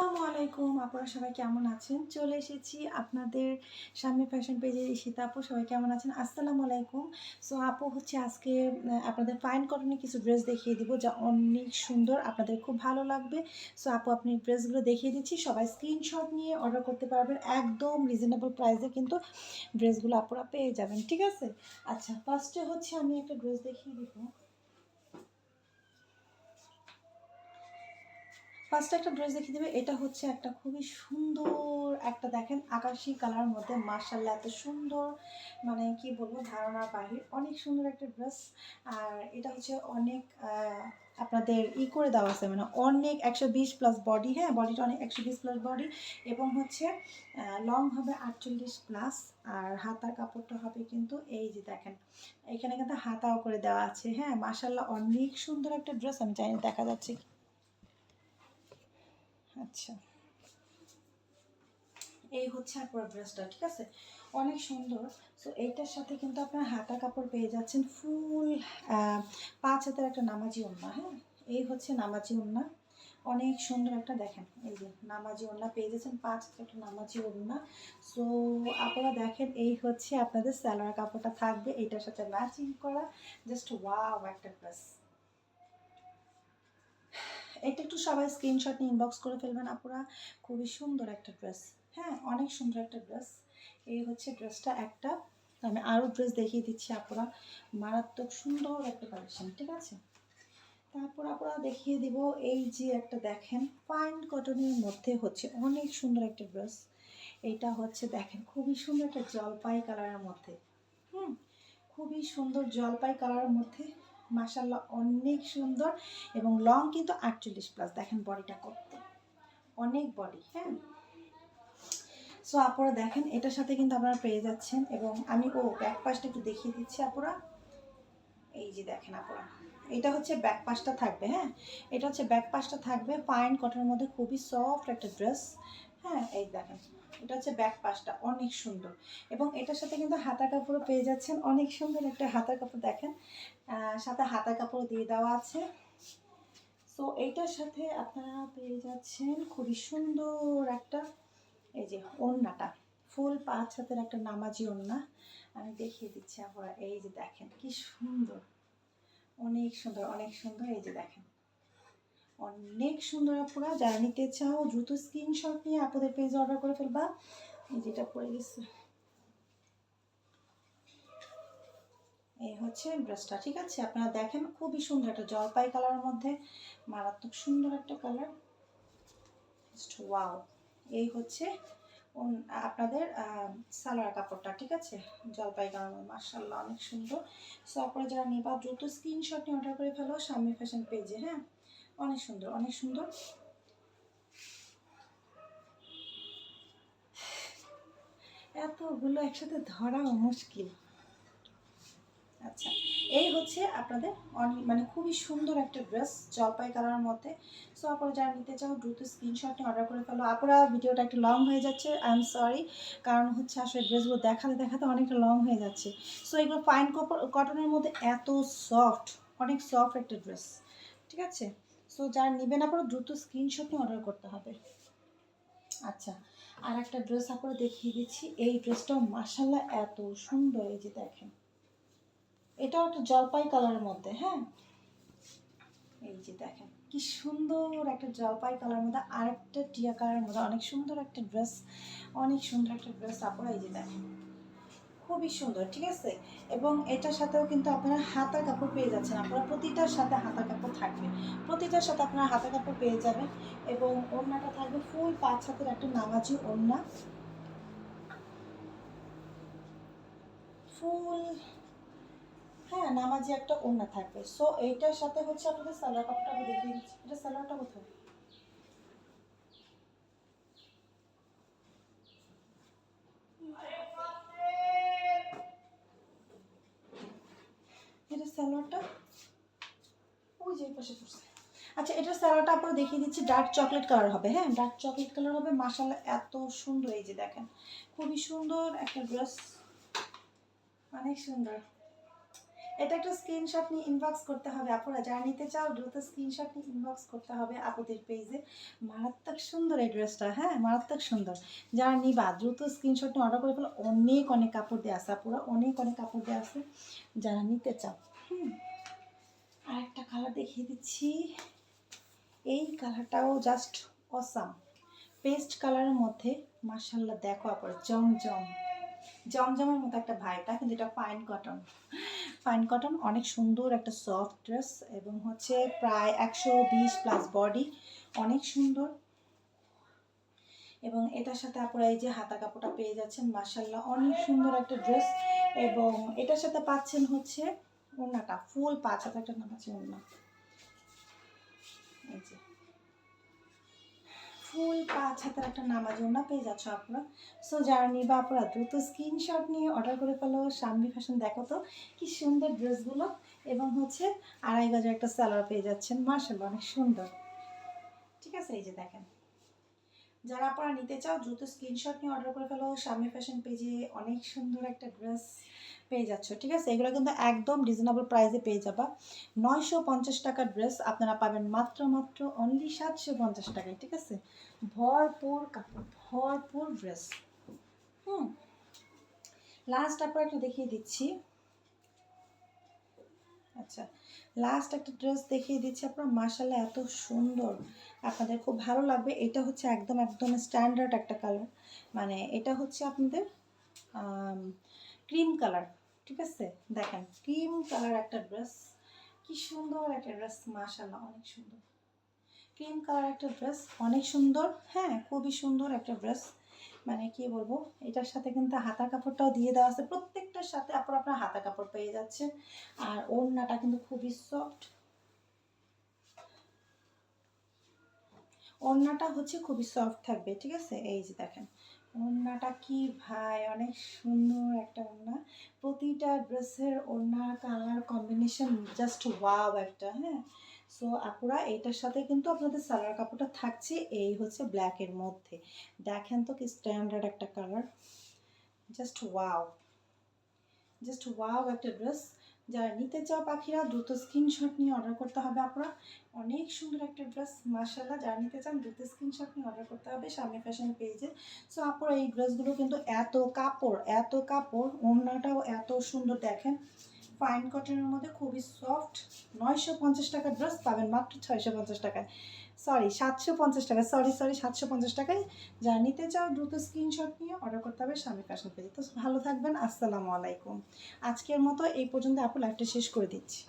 আসসালামু আলাইকুম। আপনারা সবাই কেমন আছেন? চলে এসেছি আপনাদের সামনে ফ্যাশন পেজে ঈশিতা আপু, সবাই কেমন আছেন? আসসালামু আলাইকুম। সো আপু হচ্ছে আজকে আপনাদের ফাইন কটনের কিছু ড্রেস দেখিয়ে দিব যা অনেক সুন্দর, আপনাদের খুব ভালো লাগবে। সো আপু, আপনি ড্রেসগুলো দেখিয়ে দিচ্ছি। সবাই স্ক্রিনশট নিয়ে অর্ডার করতে পারবেন। একদম রিজনেবল প্রাইসে কিন্তু ড্রেসগুলো আপনারা পেয়ে যাবেন। ঠিক আছে? আচ্ছা ফার্স্টে হচ্ছে আমি একটা ড্রেস দেখিয়ে দিব। ফার্স্ট একটা ড্রেস দেখিয়ে দেবে, এটা হচ্ছে একটা খুবই সুন্দর একটা দেখেন আকাশি কালার মধ্যে মার্শাল্লাহ এত সুন্দর মানে কি বলব, ধারণার বাহির অনেক সুন্দর একটা ড্রেস আর এটা হচ্ছে অনেক আপনাদের ই করে দেওয়া আছে মানে অনেক একশো বিশ প্লাস বডি হ্যাঁ বডিটা অনেক একশো বিশ প্লাস বডি এবং হচ্ছে লং হবে আটচল্লিশ প্লাস আর হাতার কাপড়টা হবে কিন্তু এই যে দেখেন, এখানে কিন্তু হাতাও করে দেওয়া আছে হ্যাঁ মার্শাল্লাহ অনেক সুন্দর একটা ড্রেস আমি জানি দেখা যাচ্ছে। আচ্ছা। এই হচ্ছে আপনার ড্রেসটা ঠিক আছে? অনেক সুন্দর। সো এইটার সাথে কিন্তু আপনার হাতা কাপড় পেয়ে যাচ্ছেন ফুল পাঁচ হাতের একটা নামাজি ওড়না হ্যাঁ? এই হচ্ছে নামাজি ওড়না। অনেক সুন্দর একটা, দেখেন, এই যে নামাজি ওড়না পেয়ে যাচ্ছেন, পাঁচ একটা নামাজি ওড়না। সো আপনারা দেখেন, এই হচ্ছে আপনাদের স্যালোয়ার কাপড়টা থাকবে, এইটার সাথে ম্যাচিং করা। জাস্ট ওয়াও একটা ড্রেস এটা একটু সবাই স্ক্রিনশট নিয়ে ইনবক্স করে ফেলবেন আপুরা। খুবই সুন্দর একটা ড্রেস হ্যাঁ অনেক সুন্দর একটা ড্রেস এই হচ্ছে ড্রেসটা একটা। আমি আরও ড্রেস দেখিয়ে দিচ্ছি আপুরা। মারাত্মক সুন্দর একটা কালেকশন ঠিক আছে? তারপর আপুরা দেখিয়ে দিব, এই যে একটা দেখেন ফাইন কটনের মধ্যে হচ্ছে অনেক সুন্দর একটা ড্রেস এটা হচ্ছে দেখেন, খুবই সুন্দর একটা জলপাই কালারের মধ্যে। হুম, খুবই সুন্দর জলপাই কালারের মধ্যে মাসাল্লাহ অনেক সুন্দর এবং লং কিন্তু আটচল্লিশ প্লাস দেখেন বডিটা কত। অনেক বডি হ্যাঁ? সো আপনারা দেখেন, এটার সাথে কিন্তু আপনারা পেয়ে যাচ্ছেন এবং আমি, ও ব্যাক পাশটা একটু দেখিয়ে দিচ্ছি আপুরা। এই যে দেখেন আপুরা, এটা হচ্ছে ব্যাক পাশটা থাকবে হ্যাঁ? এটা হচ্ছে ব্যাক পাশটা থাকবে ফাইন কটনের মধ্যে খুবই সফট একটা ড্রেস হ্যাঁ? এই দেখেন এটা হচ্ছে ব্যাক পাশটা, অনেক সুন্দর। এবং এটার সাথে কিন্তু হাতা কাপড়ও পেয়ে যাচ্ছেন, অনেক সুন্দর একটা হাতার কাপড় দেখেন। সাথে হাতা কাপড় দিয়ে দেওয়া আছে। সো এইটার সাথে আপনারা পেয়ে যাচ্ছেন খুবই সুন্দর একটা, এই যে ওড়নাটা, ফুল পাঁচ হাতের একটা নামাজি ওড়না। আমি দেখিয়ে দিচ্ছি আপনারা, এই যে দেখেন, কি সুন্দর। অনেক সুন্দর অনেক সুন্দর, এই যে দেখেন। অনেক সুন্দর আপুরা, যারা নিতে চাও, দ্রুত স্ক্রিনশট নিয়ে আপনাদের পেজে অর্ডার করে ফেলবা। যেটা পড়ে গেছে। এই হচ্ছে ড্রেসটা ঠিক আছে? আপনারা দেখেন, খুবই সুন্দর একটা জলপাই কালারের মধ্যে, মারাত্মক সুন্দর একটা কালার ওয়াও এই হচ্ছে আপনাদের সালোয়ার কাপড়টা, ঠিক আছে? জলপাই কালার মার্শাল্লাহ অনেক সুন্দর। সো আপনারা যারা নেবা, দ্রুত স্ক্রিনশট নিয়ে অর্ডার করে ফেলো স্বামী ফ্যাশন পেজে হ্যাঁ? অনেক সুন্দর অনেক সুন্দর। এতগুলো একসাথে ধরাও মুশকিল। আচ্ছা এই হচ্ছে আপনাদের অন- মানে খুবই সুন্দর একটা ড্রেস জলপাই কালারের মধ্যে। সো আপনারা যারা নিতে চাও, দ্রুত স্ক্রিনশট অর্ডার করে ফেলো। আপনারা ভিডিওটা একটু লং হয়ে যাচ্ছে। আই এম সরি কারণ হচ্ছে আসলে ড্রেসগুলো দেখাতে দেখাতে অনেকটা লং হয়ে যাচ্ছে। সো এগুলো ফাইন কটনের মধ্যে এত সফট অনেক সফট একটা ড্রেস ঠিক আছে? সো যারা নেবেন আপনারা দ্রুত স্ক্রিনশট নিয়ে অর্ডার করতে হবে। আচ্ছা আর একটা ড্রেস আপনারা দেখিয়ে দিচ্ছি। এই ড্রেসটাও মাসাল্লাহ এত সুন্দর, এই যে দেখেন। এটাও একটা জলপাই কালারের মধ্যে হ্যাঁ? এই যে দেখেন, কি সুন্দর একটা জলপাই কালারের মধ্যে, আরেকটা টিয়া কালারের মধ্যে। অনেক সুন্দর একটা ড্রেস অনেক সুন্দর একটা ড্রেস আপনারা এই যে দেখেন খুবই সুন্দর, ঠিক আছে? এবং এটার সাথেও কিন্তু আপনারা হাতা কাপড় পেয়ে যাচ্ছেন। আপনারা প্রতিটার সাথে হাতা কাপড় থাকবে। প্রতিটার সাথে আপনারা হাতা কাপড় পেয়ে যাবেন এবং ওড়নাটা থাকবে ফুল পাঁচ হাতের একটা নামাজি ওড়না। ফুল হ্যাঁ নামাজি একটা ওড়না থাকবে। সো এইটার সাথে হচ্ছে আপনাদের সালোয়ার কাপড়টা দেখিয়ে দিচ্ছি। এটা সালোয়ারটা কোথায়? এটা সালোয়ারটা ওই যে পাশে পড়ছে। আচ্ছা এটার সালোয়ারটা আপনারা দেখিয়ে দিচ্ছি ডার্ক চকলেট কালার হবে হ্যাঁ? ডার্ক চকলেট কালার হবে মাসাল্লাহ এত সুন্দর, এই যে দেখেন। খুবই সুন্দর একটা ড্রেস অনেক সুন্দর। এটা একটা স্ক্রিনশট নিয়ে ইনবক্স করতে হবে, আপুরা। যারা নিতে চাও, দ্রুত স্ক্রিনশট নিয়ে ইনবক্স করতে হবে আপুদের পেজে মারাত্মক সুন্দর এই ড্রেসটা হ্যাঁ? মারাত্মক সুন্দর। যারা নিবা, দ্রুত স্ক্রিনশট নিয়ে অর্ডার করে ফেলো। অনেক অনেক কাপড় দেওয়া আছে, আপুরা। অনেক অনেক কাপড় দেওয়া আছে। যারা নিতে চাও। আর একটা কালার দেখিয়ে দিচ্ছি। এই কালারটাও জাস্ট অসাম পেস্ট কালারের মধ্যে মার্শাল্লাহ দেখো আপনার জমজম। জমজমের মতো একটা ভাইটা কিন্তু এটা ফাইন কটন ফাইন কটন অনেক সুন্দর একটা সফট ড্রেস এবং হচ্ছে প্রায় একশো বিশ প্লাস বডি অনেক সুন্দর। এবং এটার সাথে আপনারা এই যে হাতা কাপড়টা পেয়ে যাচ্ছেন মার্শাল্লাহ অনেক সুন্দর একটা ড্রেস এবং এটার সাথে পাচ্ছেন হচ্ছে ওড়নাটা, ফুল পাঁচ হাজার নাম আছে ওড়না। এই যে। ফুল পাঁচ হাতের একটা নামাজ ওড়না পেয়ে যাচ্ছ আপনারা। সো যারা নিবা আপনারা, দ্রুত স্ক্রিনশট নিয়ে অর্ডার করে ফেলো। সামনি ফ্যাশন দেখো তো, কি সুন্দর ড্রেসগুলো। এবং হচ্ছে আড়াই বাজার একটা স্যালোয়ার পেয়ে যাচ্ছেন। মার্শাল্লাহ অনেক সুন্দর। ঠিক আছে, এই যে দেখেন। যারা আপনারা নিতে চাও, দ্রুত স্ক্রিনশট নিয়ে অর্ডার করে ফেলো। সামনে ফ্যাশন পেজে অনেক সুন্দর একটা ড্রেস পেয়ে যাচ্ছ, ঠিক আছে? এগুলো কিন্তু একদম রিজনেবল প্রাইসে পেয়ে যাবা। নয়শো পঞ্চাশ টাকার ড্রেস আপনারা পাবেন মাত্র মাত্র অনলি সাতশো পঞ্চাশ টাকায়, ঠিক আছে? ভরপুর কাপড় ভরপুর ড্রেস হুম। লাস্ট আপনার একটা দেখিয়ে দিচ্ছি। আচ্ছা লাস্ট একটা ড্রেস দেখিয়ে দিচ্ছি আপনার মাসাল্লাহ এত সুন্দর। আপনাদের খুব ভালো লাগবে। এটা হচ্ছে একদম একদম স্ট্যান্ডার্ড একটা কালার মানে এটা হচ্ছে আপনাদের ক্রিম কালার ঠিক আছে? দেখেন ক্রিম কালার একটা ড্রেস কি সুন্দর একটা ড্রেস মাশাল্লাহ অনেক সুন্দর। ক্রিম কালার একটা ড্রেস অনেক সুন্দর। হ্যাঁ খুবই সুন্দর একটা ড্রেস মানে কি বলব, এটার সাথে কিন্তু হাতা কাপড়টাও দিয়ে দেওয়া আছে। প্রত্যেকটার সাথে আপনার আপনার হাতা কাপড় পেয়ে যাচ্ছেন আর ওড়নাটা কিন্তু খুবই সফট ওড়নাটা হচ্ছে খুবই সফট থাকবে, ঠিক আছে? এই যে দেখেন, ওড়নাটা কি ভাই, অনেক সুন্দর একটা ওড়না। প্রতিটা ড্রেসের ওড়নার কালার কম্বিনেশন জাস্ট ওয়াও একটা হ্যাঁ? সো আপুরা এইটার সাথে কিন্তু আপনাদের সালোয়ার কাপড়টা থাকছে, এই হচ্ছে ব্ল্যাকের মধ্যে। দেখেন তো কি স্ট্যান্ডার্ড একটা colour just wow just wow একটা ড্রেস যারা নিতে চাও পাখিরা, দ্রুত স্ক্রিনশট নিয়ে অর্ডার করতে হবে আপনারা অনেক সুন্দর একটা ড্রেস মার্শাল্লাহ যারা নিতে চান, দ্রুত স্ক্রিনশট নিয়ে অর্ডার করতে হবে সামনে ফ্যাশন পেজে সো আপনারা এই ড্রেসগুলো কিন্তু এত কাপড় এত কাপড়, ওড়নাটাও এত সুন্দর, দেখেন। ফাইন কটনের মধ্যে খুবই সফট নয়শো পঞ্চাশ টাকার ড্রেস পাবেন মাত্র ছয়শো পঞ্চাশ টাকায়। সরি সাতশো পঞ্চাশ টাকা। সরি সরি সাতশো পঞ্চাশ টাকায়। যা নিতে চাও, দ্রুত স্ক্রিনশট নিয়ে অর্ডার করতে হবে স্বামী কাশ্মীর তো ভালো থাকবেন, আসসালামু আলাইকুম। আজকের মতো এই পর্যন্ত, আপু লাইভটা শেষ করে দিচ্ছি।